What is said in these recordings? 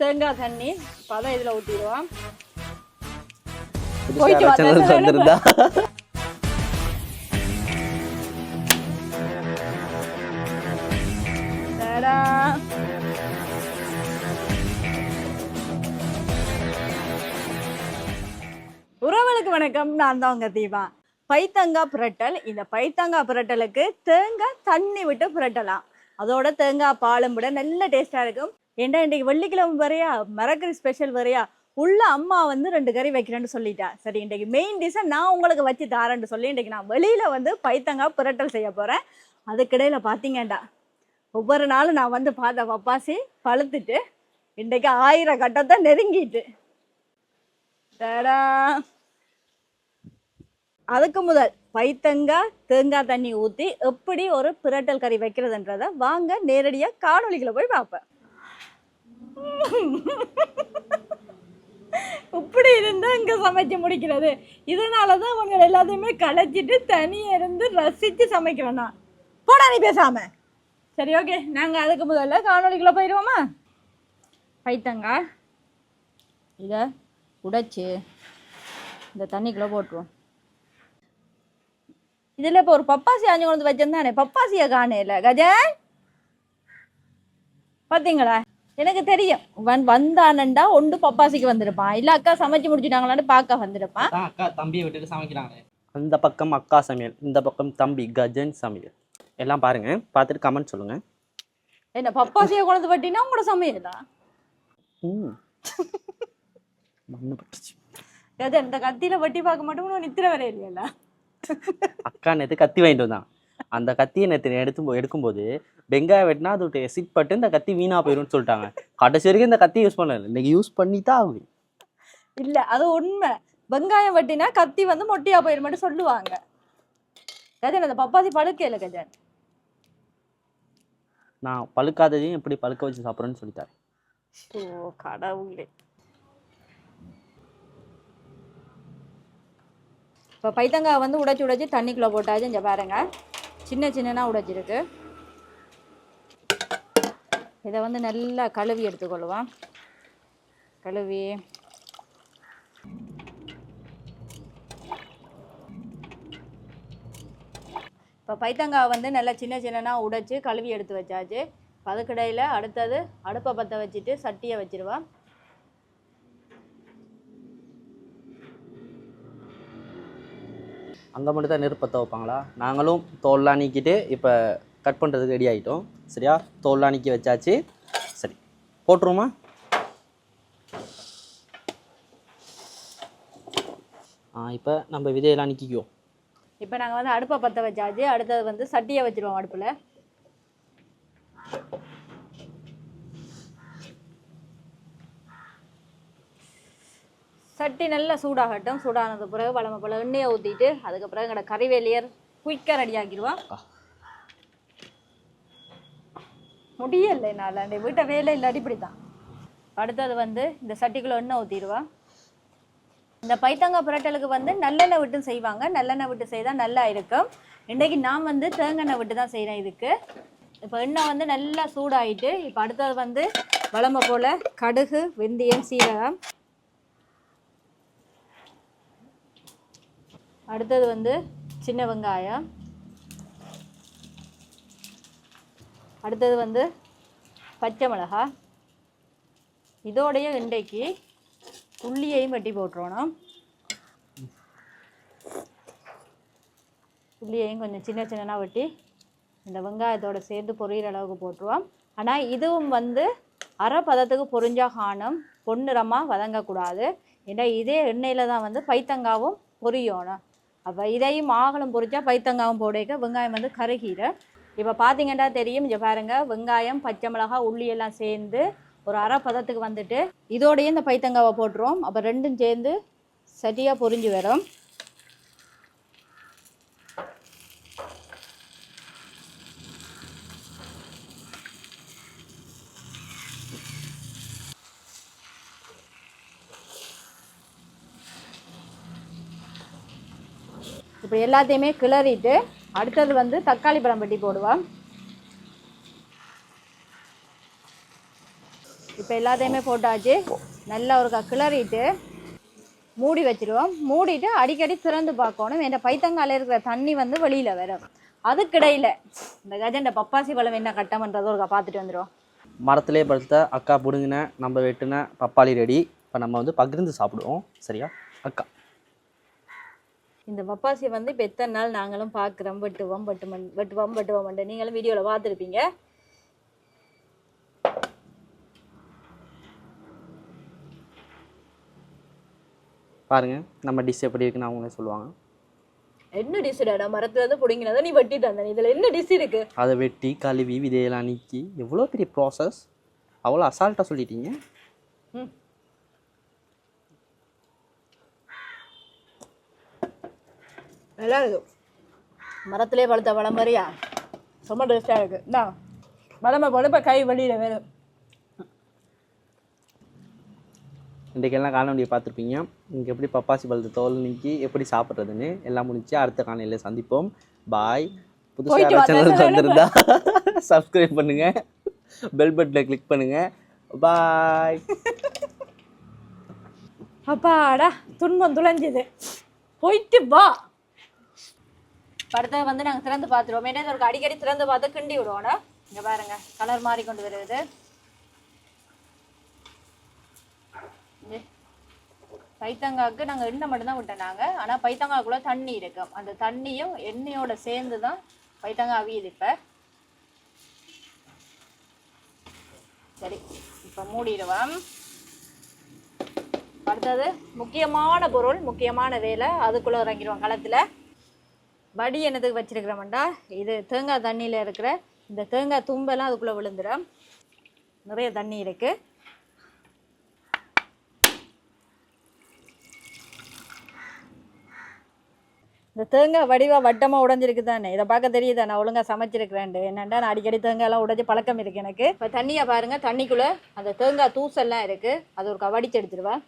தேங்காய் தண்ணி பதம் இதில் ஊற்றிடுவோம் போயிட்டு வந்திருந்தா. உறவுகளுக்கு வணக்கம். நான் தான் உங்க தீபா. பைத்தங்காய் புரட்டல். இந்த பைத்தங்காய் புரட்டலுக்கு தேங்காய் தண்ணி விட்டு புரட்டலாம். அதோட தேங்காய் பாலும் விட நல்ல டேஸ்டா இருக்கும். ஏன்டா இன்றைக்கு வெள்ளிக்கிழமை வரையா? மரக்கறி ஸ்பெஷல் வரையா? உள்ள அம்மா வந்து ரெண்டு கறி வைக்கிறேன்னு சொல்லிட்டா. சரி இன்றைக்கு மெயின் டிஷ்ஷை நான் உங்களுக்கு வச்சு தாரேன்னு சொல்லி இன்றைக்கு நான் வெளியில் வந்து பைத்தங்காய் புரட்டல் செய்ய போகிறேன் அதுக்கிடையில் பார்த்தீங்கடா ஒவ்வொரு நாளும் நான் வந்து பார்த்த பப்பாசி பழுத்துட்டு இன்றைக்கு ஆயிரம் கட்டத்தை நெருங்கிட்டு. டடா. அதுக்கு முதல் பைத்தங்காய் தேங்காய் தண்ணி ஊற்றி எப்படி ஒரு பிரட்டல் கறி வைக்கிறதுன்றதை வாங்க நேரடியாக காணொலிகளை போய் பார்ப்பேன். இப்படி இருந்தால் இங்கே சமைச்சு முடிக்கிறது. இதனால தான் அவங்க எல்லாத்தையுமே களைச்சிட்டு தனியாக இருந்து ரசித்து சமைக்கிறோம் நான். போடா நீ பேசாம. சரி ஓகே நாங்கள் அதுக்கு முதல்ல காணொலிக்குள்ளே போயிடுவோமா பைத்தங்காய் இதை உடைச்சி இந்த தண்ணிக்குள்ளே போட்டுருவோம். இதில் இப்போ ஒரு பப்பாசி ஆஞ்சு கொண்டு வந்து வச்சிருந்தானே பப்பாசியை காணே இல்லை. கஜன்? பார்த்தீங்களா எனக்கு தெரியும். வன் வந்தானண்டா ஒன்று பப்பாசிக்கு வந்திருப்பான். இல்லை அக்கா சமைச்சு முடிச்சிட்டாங்களான்னு பார்க்க வந்திருப்பான். அதான் அக்கா தம்பியை விட்டுட்டு சமைக்கிறாங்க. அந்த பக்கம் அக்கா சமையல் இந்த பக்கம் தம்பி கஜன் சமையல். எல்லாம் பாருங்க பார்த்துட்டு கமெண்ட் சொல்லுங்க. என்ன பப்பாசியை கொண்டு வட்டினா உங்களோட சமையலா? ம். மண்ணு பட்டுச்சு கஜன் இந்த கத்தியில வட்டி பார்க்க மாட்டோம் நித்திர வர இல்லையல்ல அக்கா நேற்று கத்தி வாங்கிட்டு வந்தான். அந்த கத்தியை நேற்று எடுத்து எடுக்கும்போது வெங்காயம் வெட்டினா அது சிட் பட்டு இந்த கத்தி வீணா போயிடும்னு சொல்லிட்டாங்க. கடைசி வரைக்கும் இந்த கத்தி யூஸ் பண்ணல. இன்னைக்கு யூஸ் பண்ணி தான் ஆகும் இல்ல அது உண்மை. வெங்காயம் வெட்டினா கத்தி வந்து மொட்டியா போயிடும் சொல்லுவாங்க. கஜன் அந்த பப்பாசி பழுக்கையில கஜன். நான் பழுக்காததையும் எப்படி பழுக்க வச்சு சாப்பிட்றேன்னு சொல்லித்தாரு ஓ கடவுளே. இப்போ பைத்தங்காய் வந்து உடைச்சி உடைச்சி தண்ணிக்குள்ளே போட்டாச்சு இங்கே பாருங்க. சின்ன சின்னனாக உடைச்சிருக்கு இதை வந்து நல்லா கழுவி எடுத்துக்கொள்ளுவோம். கழுவி. இப்போ பைத்தங்காய் வந்து நல்லா சின்ன சின்னனாக உடைச்சி கழுவி எடுத்து வச்சாச்சு. இப்ப அதுக்கிடையில் அடுத்தது அடுப்பை பற்ற வச்சுட்டு சட்டியை வச்சிருவா அங்கே மட்டும் தான் நெருப்பத்தை வைப்பாங்களா? நாங்களும் தோல்லாம் நீக்கிட்டு இப்போ கட் பண்ணுறதுக்கு ரெடி ஆகிட்டோம் சரியா? தோல்லாம் நீக்கி வச்சாச்சு. சரி. போட்டுருவோமா? ஆ இப்போ நம்ம விதையெல்லாம் நீக்கிக்குவோம். இப்போ நாங்கள் வந்து அடுப்பை பற்ற வச்சாச்சு. அடுத்தது வந்து சட்டியை வச்சிருவோம் அடுப்பில். சட்டி நல்லா சூடாகட்டும். சூடானது பிறகு வளமை போல எண்ணெயை ஊற்றிட்டு அதுக்கு பிறகு எங்களோட கறிவேலியர் குயிக்காக ரெடி ஆக்கிடுவோம். முடியல என்னால். அந்த வீட்டை வேலை இல்லாட்டி இப்படி தான் அடுத்தது வந்து இந்த சட்டிக்குள்ளே எண்ணெய் ஊற்றிடுவோம் இந்த பைத்தங்காய் புரட்டலுக்கு வந்து நல்லெண்ணெய் விட்டு செய்வாங்க. நல்லெண்ணெய் விட்டு செய்தால் நல்லா இருக்கும். இன்றைக்கு நான் வந்து தேங்காய் விட்டு தான் செய்கிறேன் இதுக்கு. இப்போ எண்ணெய் வந்து நல்லா சூடாயிட்டு இப்போ அடுத்தது வந்து வளமை போல் கடுகு வெந்தயம் சீரகம் அடுத்தது வந்து சின்ன வெங்காயம். அடுத்தது வந்து பச்சை மிளகாய். இதோடைய இன்றைக்கு உள்ளியையும் வெட்டி போட்டுருவோம். உள்ளியையும் கொஞ்சம் சின்ன சின்னதாக வெட்டி இந்த வெங்காயத்தோட சேர்த்து பொரியிற அளவுக்கு போட்டுருவோம். ஆனால் இதுவும் வந்து அரை பதத்துக்கு பொரிஞ்சா காணும் பொன்னிறமாக வதங்கக்கூடாது. ஏன்னா இதே எண்ணெயில் தான் வந்து பைத்தங்காவும் பொரியணும் அப்போ இதையும் ஆகலும் பொறிச்சா பைத்தங்காவும் போடைக்க வெங்காயம் வந்து கருகீரை. இப்போ பார்த்தீங்கன்னா தெரியும் இங்கே பாருங்கள் வெங்காயம் பச்சை மிளகா உள்ளி எல்லாம் சேர்ந்து ஒரு அரை பதத்துக்கு வந்துட்டு இதோடையும் இந்த பைத்தங்காவை போட்டுருவோம். அப்போ ரெண்டும் சேர்ந்து சரியாக பொரிஞ்சு வரும். இப்போ எல்லாத்தையுமே கிளறிட்டு அடுத்தது வந்து தக்காளி பழம் வெட்டி போடுவோம். இப்போ எல்லாத்தையுமே போட்டாச்சு. நல்லா ஒரு கிளறிட்டு மூடி வச்சுருவோம். மூடிட்டு அடிக்கடி திறந்து பார்க்கணும். இந்த பைத்தங்கால இருக்கிற தண்ணி வந்து வெளியில் வரும். அதுக்கிடையில் இந்த கஜண்ட பப்பாசி பழம் என்ன கட்டம் பண்ணுறதோ ஒருக்கா பார்த்துட்டு வந்துடும் மரத்திலே பழுத்த அக்கா பிடுங்கின நம்ம வெட்டின பப்பாளி ரெடி இப்போ நம்ம வந்து பகிர்ந்து சாப்பிடுவோம். சரியா? அக்கா. இந்த பப்பாசி வந்து இப்போ எத்தனை நாள் நாங்களும் பார்க்குறோம் வெட்டுவோம் வெட்டுமன் வெட்டுவோம் வெட்டுவோம் நீங்களும் வீடியோவில் பார்த்துருப்பீங்க. பாருங்க நம்ம டிஷ் எப்படி இருக்குன்னு அவங்களே சொல்லுவாங்க. என்ன டிஷ்டா மரத்துல இருந்து பிடிங்கினதை நீ வெட்டி தந்தேன் இதில் என்ன டிஷ் இருக்கு? அதை வெட்டி கழுவி விதையெல்லாம் நீக்கி எவ்வளோ பெரிய ப்ராசஸ் அவ்வளோ அசால்ட்டாக சொல்லிட்டீங்க. ம். நல்லா இருக்கு. மரத்திலே பழுத்த பழம் மாதிரியா ரொம்ப டேஸ்டாக இருக்கு. இந்தா பழமை போல இப்போ கை வெளியில் வேணும். இன்றைக்கெல்லாம் காணொலியை பார்த்துருப்பீங்க. இங்கே எப்படி பப்பாசி பழத்தை தோல் நீக்கி எப்படி சாப்பிட்றதுன்னு எல்லாம் முடிச்சு அடுத்த காணொலியில் சந்திப்போம். பாய் புதுசாக சேனலுக்கு வந்திருந்தா சப்ஸ்கிரைப் பண்ணுங்க. பெல் பட்டனை கிளிக் பண்ணுங்க. பாய் அப்பாடா துன்பம் துளைஞ்சுது. போயிட்டு வா. படத்தை வந்து நாங்கள் திறந்து பார்த்துருவோம். ஏன்னா ஒரு அடிக்கடி திறந்து பார்த்து கிண்டி விடுவோம் இங்கே பாருங்க கலர் மாறி கொண்டு வருது. பைத்தங்காவுக்கு நாங்கள் எண்ணெய் மட்டும்தான் விட்டோம் நாங்கள் ஆனால் பைத்தங்காக்குள்ளே தண்ணி இருக்கும் அந்த தண்ணியும் எண்ணெயோட சேர்ந்து தான் பைத்தங்காய் அவியுது இப்போ. சரி இப்போ மூடிடுவோம். அடுத்தது முக்கியமான பொருள் முக்கியமான வேலை அதுக்குள்ளே இறங்கிடுவோம் களத்தில். வடி என்னதுக்கு வச்சுருக்கிறோம்டா? இது தேங்காய் தண்ணியில் இருக்கிற இந்த தேங்காய் தும்பெல்லாம் அதுக்குள்ளே விழுந்துடும் நிறைய தண்ணி இருக்குது இந்த தேங்காய் வடிவாக வட்டமாக உடைஞ்சிருக்கு தானே இதை பார்க்க தெரியுதா? நான் ஒழுங்காக சமைச்சிருக்கிறேன் என்னண்டா நான் அடிக்கடி தேங்காய்லாம் உடஞ்சி பழக்கம் இருக்குது எனக்கு. இப்போ தண்ணியை பாருங்கள் தண்ணிக்குள்ளே அந்த தேங்காய் தூசெல்லாம் இருக்குது அது ஒரு வடிச்சு எடுத்துருவேன்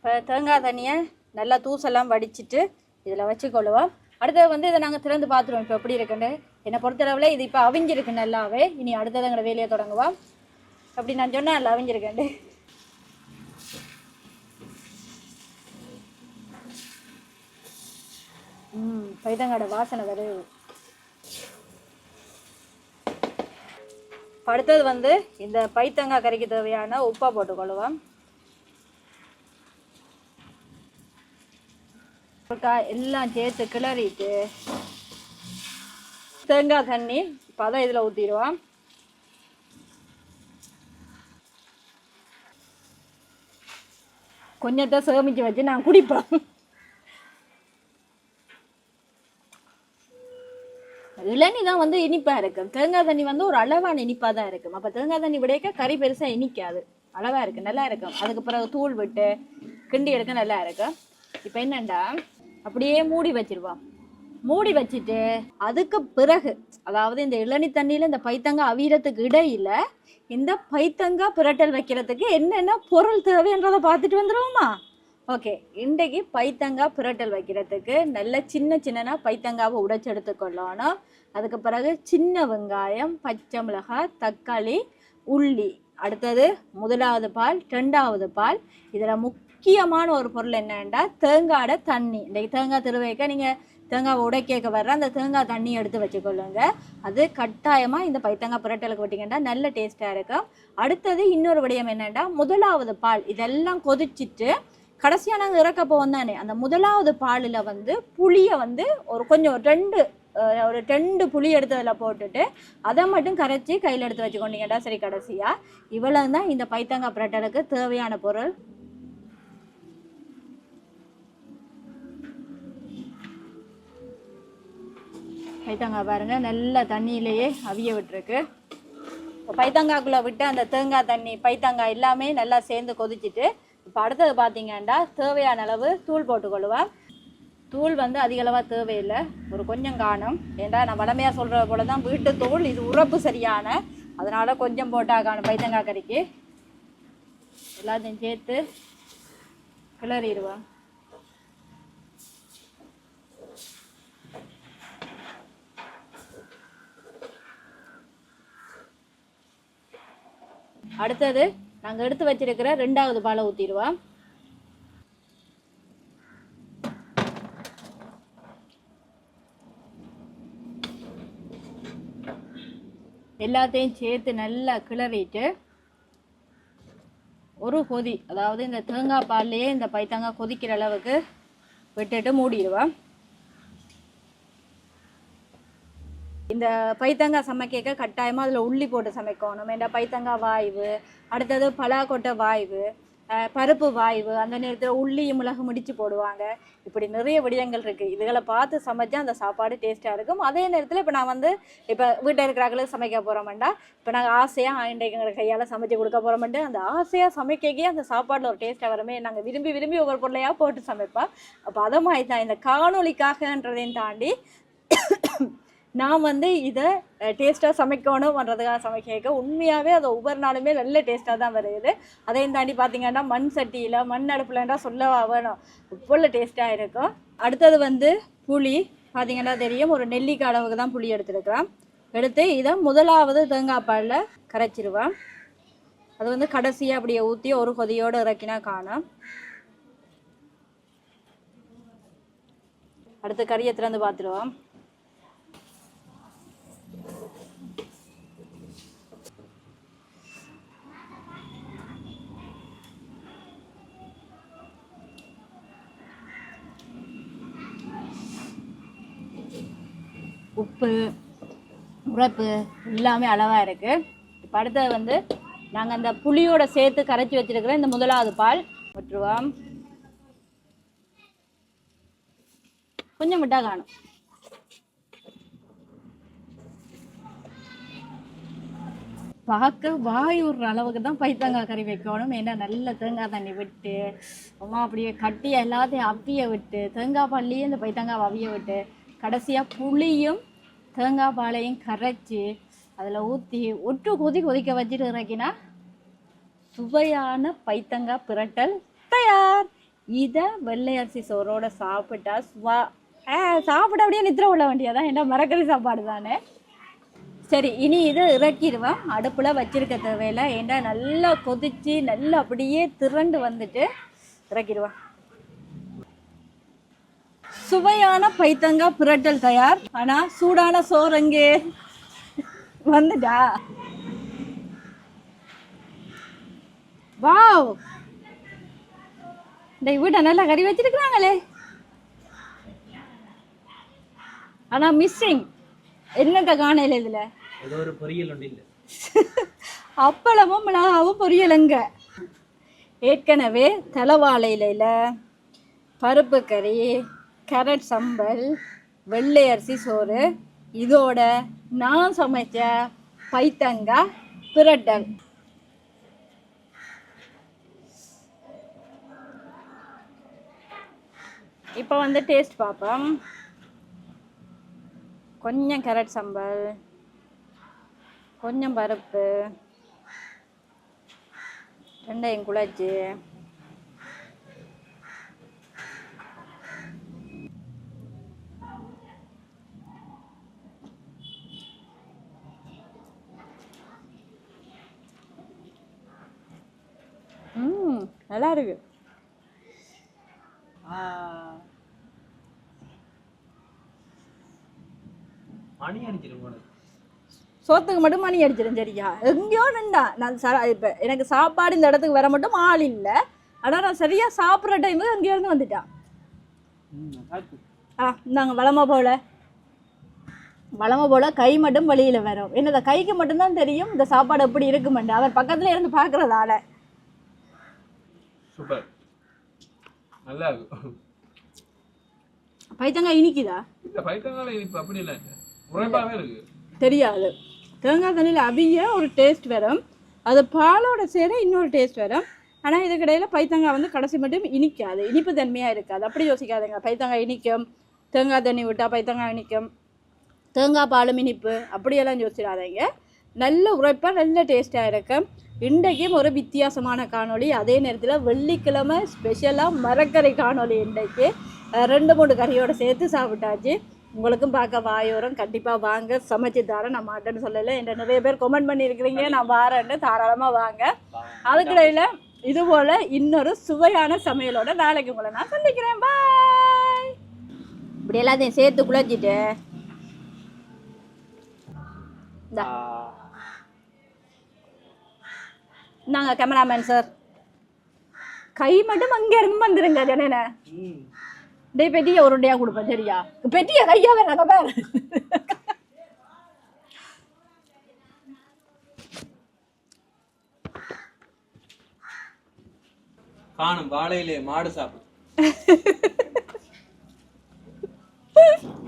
இப்போ தேங்காய் தண்ணியை நல்லா தூசெல்லாம் வடிச்சிட்டு இதில் வச்சுக்கொள்ளுவோம். அடுத்தது வந்து இதை நாங்கள் திறந்து பார்த்துருவோம். இப்போ எப்படி இருக்குன்னு? என்னை பொறுத்தளவில் இது இப்போ அவிஞ்சிருக்கு நல்லாவே. இனி அடுத்தது எங்களை வேலையை தொடங்குவோம். அப்படி நான் சொன்னேன் நல்லா அவிஞ்சிருக்கேன் ம் பைதங்காட வாசனை வருது. அடுத்தது வந்து இந்த பைத்தங்காய் கறிக்கு தேவையான உப்பை போட்டுக்கொள்ளுவோம். எல்லாம் சேர்த்து கிளறிட்டு தேங்காய் தண்ணி பதம் இதில் ஊற்றிடுவோம் கொஞ்சத்தை சேமிச்சு வச்சு நான் குடிப்பேன். இளநி தான் வந்து இனிப்பா இருக்கும் தேங்காய் தண்ணி வந்து ஒரு அளவான இனிப்பா தான் இருக்கும். அப்ப தேங்காய் தண்ணி விடையக்க கறி பெருசா இனிக்காது. அளவா இருக்கு நல்லா இருக்கும். அதுக்கு பிறகு தூள் விட்டு கிண்டி எடுக்க நல்லா இருக்கும். இப்போ என்னண்டா? அப்படியே மூடி வச்சிருவான் மூடி வச்சுட்டு அதுக்கு பிறகு அதாவது இந்த இளநி தண்ணியில் இந்த பைத்தங்காய் அவியறதுக்கு இடையில இந்த பைத்தங்காய் பிரட்டல் வைக்கிறதுக்கு என்னென்ன பொருள் தேவைன்றதை பார்த்துட்டு வந்துடுவோமா ஓகே இன்றைக்கு பைத்தங்காய் பிரட்டல் வைக்கிறதுக்கு நல்ல சின்ன சின்னனா பைத்தங்காவை உடைச்சு எடுத்துக்கொள்ளணும். அதுக்கு பிறகு சின்ன வெங்காயம் பச்சை மிளகாய் தக்காளி உள்ளி அடுத்தது முதலாவது பால் ரெண்டாவது பால் இதில் முக்கியமான ஒரு பொருள் என்னென்னா தேங்காயோட தண்ணி. இன்றைக்கு தேங்காய் திருவைக்க நீங்கள் தேங்காவை உடைக்க வர்ற அந்த தேங்காய் தண்ணி எடுத்து வச்சுக்கொள்ளுங்க. அது கட்டாயமாக இந்த பைத்தங்காய் புரட்டலுக்கு விட்டிங்கன்னா நல்ல டேஸ்ட்டாக இருக்கும். அடுத்தது இன்னொரு விடயம் என்னென்னா முதலாவது பால். இதெல்லாம் கொதிச்சிட்டு கடைசியாக நாங்கள் இறக்க போவோம் தானே. அந்த முதலாவது பாலில் வந்து புளியை வந்து ஒரு கொஞ்சம் ஒரு ரெண்டு ஒரு ரெண்டு புளி எடுத்ததில் போட்டுட்டு அதை மட்டும் கரைச்சி கையில் எடுத்து வச்சுக்கொண்டீங்கடா சரி கடைசியாக இவ்வளவு தான் இந்த பைத்தங்காய் புரட்டலுக்கு தேவையான பொருள். பைத்தங்காய் பாருங்க நல்ல தண்ணியிலேயே அவிய விட்டுருக்கு. இப்போ பைத்தங்காய்க்குள்ளே விட்டு அந்த தேங்காய் தண்ணி பைத்தங்காய் எல்லாமே நல்லா சேர்ந்து கொதிச்சிட்டு இப்போ அடுத்தது பார்த்தீங்கன்னா தேவையான அளவு தூள் போட்டுக்கொள்ளுவேன் தூள் வந்து அதிகளவாக தேவையில்லை ஒரு கொஞ்சம் காணும் ஏண்டா நான் வளமையாக சொல்கிற போல தான் வீட்டு தூள் இது உரப்பு சரியான அதனால் கொஞ்சம் போட்டால் காணும் பைத்தங்காய் கறிக்கு. எல்லாத்தையும் சேர்த்து கிளறிடுவேன் அடுத்தது நாங்கள் எடுத்து வச்சிருக்கிற ரெண்டாவது பாலை ஊற்றிடுவோம் எல்லாத்தையும் சேர்த்து நல்லா கிளறிட்டு ஒரு கொதி அதாவது இந்த தேங்காய் பால்லையே இந்த பைத்தங்காய் கொதிக்கிற அளவுக்கு விட்டுட்டு மூடிடுவேன் இந்த பைத்தங்காய் சமைக்க கட்டாயமாக அதில் உள்ளி போட்டு சமைக்கணும். ஏன்னா பைத்தங்காய் வாய்வு அடுத்தது பலாக்கொட்டை வாய்வு பருப்பு வாய்வு அந்த நேரத்தில் உள்ளி மிளகு முடிச்சு போடுவாங்க. இப்படி நிறைய விடயங்கள் இருக்குது இதுகளை பார்த்து சமைச்சா அந்த சாப்பாடு டேஸ்ட்டாக இருக்கும். அதே நேரத்தில் இப்போ நான் வந்து இப்போ வீட்டில் இருக்கிறாங்களுக்கு சமைக்க போகிறோம்டா இப்போ நாங்கள் ஆசையாக இன்றைக்கு எங்களை கையால் சமைச்சு கொடுக்க போகிறோம்ட்டு அந்த ஆசையாக சமைக்கக்கே அந்த சாப்பாடில் ஒரு டேஸ்ட்டாக வருமே நாங்கள் விரும்பி விரும்பி ஒவ்வொரு பொருளையாக போட்டு சமைப்போம். அப்போ அதை மாதிரி தான் இந்த காணொலிக்காகன்றதையும் தாண்டி நான் வந்து இதை டேஸ்ட்டாக சமைக்கணும்ன்றதுக்காக சமைக்க உண்மையாகவே அது ஒவ்வொரு நாளுமே நல்ல டேஸ்ட்டாக தான் வருது. அதையும் தாண்டி பார்த்தீங்கன்னா மண் சட்டியில் மண் அடுப்புலன்றா சொல்ல வேணும். இவ்வளோ டேஸ்ட்டாக இருக்கும். அடுத்தது வந்து புளி. பார்த்தீங்கன்னா தெரியும் ஒரு நெல்லிக்காய் அளவுக்கு தான் புளி எடுத்துருக்கிறேன் எடுத்து இதை முதலாவது தேங்காய் பாலில் கரைச்சிருவேன் அது வந்து கடைசியாக அப்படியே ஊற்றி ஒரு கொதியோடு இறக்கினா காணும். அடுத்து கறியை திறந்து பார்த்துருவோம் உப்பு உரப்பு எல்லாமே அளவாக இருக்குது இப்போ அடுத்தது வந்து நாங்கள் அந்த புளியோட சேர்த்து கரைச்சி வச்சுருக்கிற இந்த முதலாவது பால் விட்டுருவோம் கொஞ்சம் விட்டா காணும். பார்க்க வாய் விடுற அளவுக்கு தான் பைத்தங்காய் கறி வைக்கணும். ஏன்னா நல்ல தேங்காய் தண்ணி விட்டு அம்மா அப்படியே கட்டி எல்லாத்தையும் அவிய விட்டு தேங்காய் பால்லையே இந்த பைத்தங்காய் அவிய விட்டு கடைசியாக புளியும் தேங்காய் பாலையும் கரைச்சி அதில் ஊற்றி ஒட்டு கொதி கொதிக்க வச்சுட்டு இறக்கினா சுவையான பைத்தங்காய் பிரட்டல் தயார். இதை வெள்ளை அரிசி சோறோட சாப்பிட்டா சுவா சாப்பிட அப்படியே நித்திர விட வேண்டியதான் என்ன மரக்கறி சாப்பாடு தானே. சரி இனி இதை இறக்கிடுவேன் அடுப்பில் வச்சிருக்க தேவையில்ல. ஏன்னா நல்லா கொதிச்சு நல்லா அப்படியே திரண்டு வந்துட்டு இறக்கிடுவேன் சுவையான பைத்தங்காய் பிரட்டல் தயார். ஆனா சூடான சோறு எங்கே வந்துட்டா. வாவ்! இந்த வீட்டை நல்லா கறி வச்சிருக்கிறாங்களே. ஆனா மிஸ்ஸிங் என்னத்த காணையில இதுல? ஏதோ ஒரு பொரியல் ஒன்று இல்லை அப்பளமும் மிளகாவும் பொரியலுங்க ஏற்கனவே தலைவாழை இலையில பருப்பு கறி கேரட் சம்பல் வெள்ளை அரிசி சோறு இதோட நான் சமைச்ச பைத்தங்காய் பிரட்டல். இப்போ வந்து டேஸ்ட் பார்ப்போம் கொஞ்சம் கேரட் சம்பல் கொஞ்சம் பருப்பு ரெண்டையும் குழச்சி ம் நல்லா இருக்கு சோத்துக்கு மட்டும் மணி அடிச்சிடும் சரியா? எங்கேயோ நின்றா. நான் ச இப்போ எனக்கு சாப்பாடு இந்த இடத்துக்கு வர மட்டும் ஆள் இல்லை. ஆனால் நான் சரியாக சாப்பிட்ற டைமுக்கு அங்கேயே இருந்து வந்துட்டான். ஆ இந்தாங்க வளமா போல. வளமா போல கை மட்டும் வழியில் வரும். என்னது கைக்கு மட்டும்தான் தெரியும்? இந்த சாப்பாடு எப்படி இருக்குமெண்டு அவர் பக்கத்துல இருந்து பார்க்குறதால சூப்பர். நல்லா இருக்கும். பைத்தங்காய் இனிக்குதா? இந்த பைத்தங்கால இனிப்பு அப்படி இல்லை. உரைப்பாவே இருக்கு. தெரியாது. தேங்காய் தண்ணியில் அவிய ஒரு டேஸ்ட் வரும். அது பாலோட சேர இன்னொரு டேஸ்ட் வரும். ஆனால் இதுக்கிடையில் பைத்தங்காய் வந்து கடைசி மட்டும் இனிக்காது. இனிப்பு தன்மையாக இருக்காது. அப்படி யோசிக்காதுங்க. பைத்தங்காய் இனிக்கும். தேங்காய் தண்ணி விட்டால் பைத்தங்காய் இனிக்கும். தேங்காய் பாலும் இனிப்பு. அப்படியெல்லாம் யோசிச்சிடாதீங்க நல்ல உரைப்பாக நல்ல டேஸ்ட்டாக இருக்கும். இன்றைக்கும் ஒரு வித்தியாசமான காணொளி. அதே நேரத்தில் வெள்ளிக்கிழமை ஸ்பெஷலாக மரக்கறி காணொளி இன்றைக்கு. ரெண்டு மூணு கறியோடு சேர்த்து சாப்பிட்டாச்சு. உங்களுக்கும் பார்க்க வாயோரம் கண்டிப்பாக வாங்க. சமைச்சு தரேன். நான் மாட்டேன்னு சொல்லலை. என்ற நிறைய பேர் கமெண்ட் பண்ணியிருக்கிறீங்க. நான் வாரேன்னு தாராளமாக வாங்க. அதுக்கிடையில் இது போல் இன்னொரு சுவையான சமையலோட நாளைக்கு உங்களை நான் சந்திக்கிறேன். பாய் இப்படி எல்லாத்தையும் சேர்த்து குழஞ்சிட்டு இந்தா. நாங்கள் கேமராமேன் சார் கை மட்டும் அங்கே இருந்து வந்துருங்க ஜனேன. டே பெட்டிய ஒரு டேயா கொடுப்பேன் சரியா? பெட்டிய கையா வேணாங்க பேர் காணும் வாழையிலே மாடு சாப்பிடும்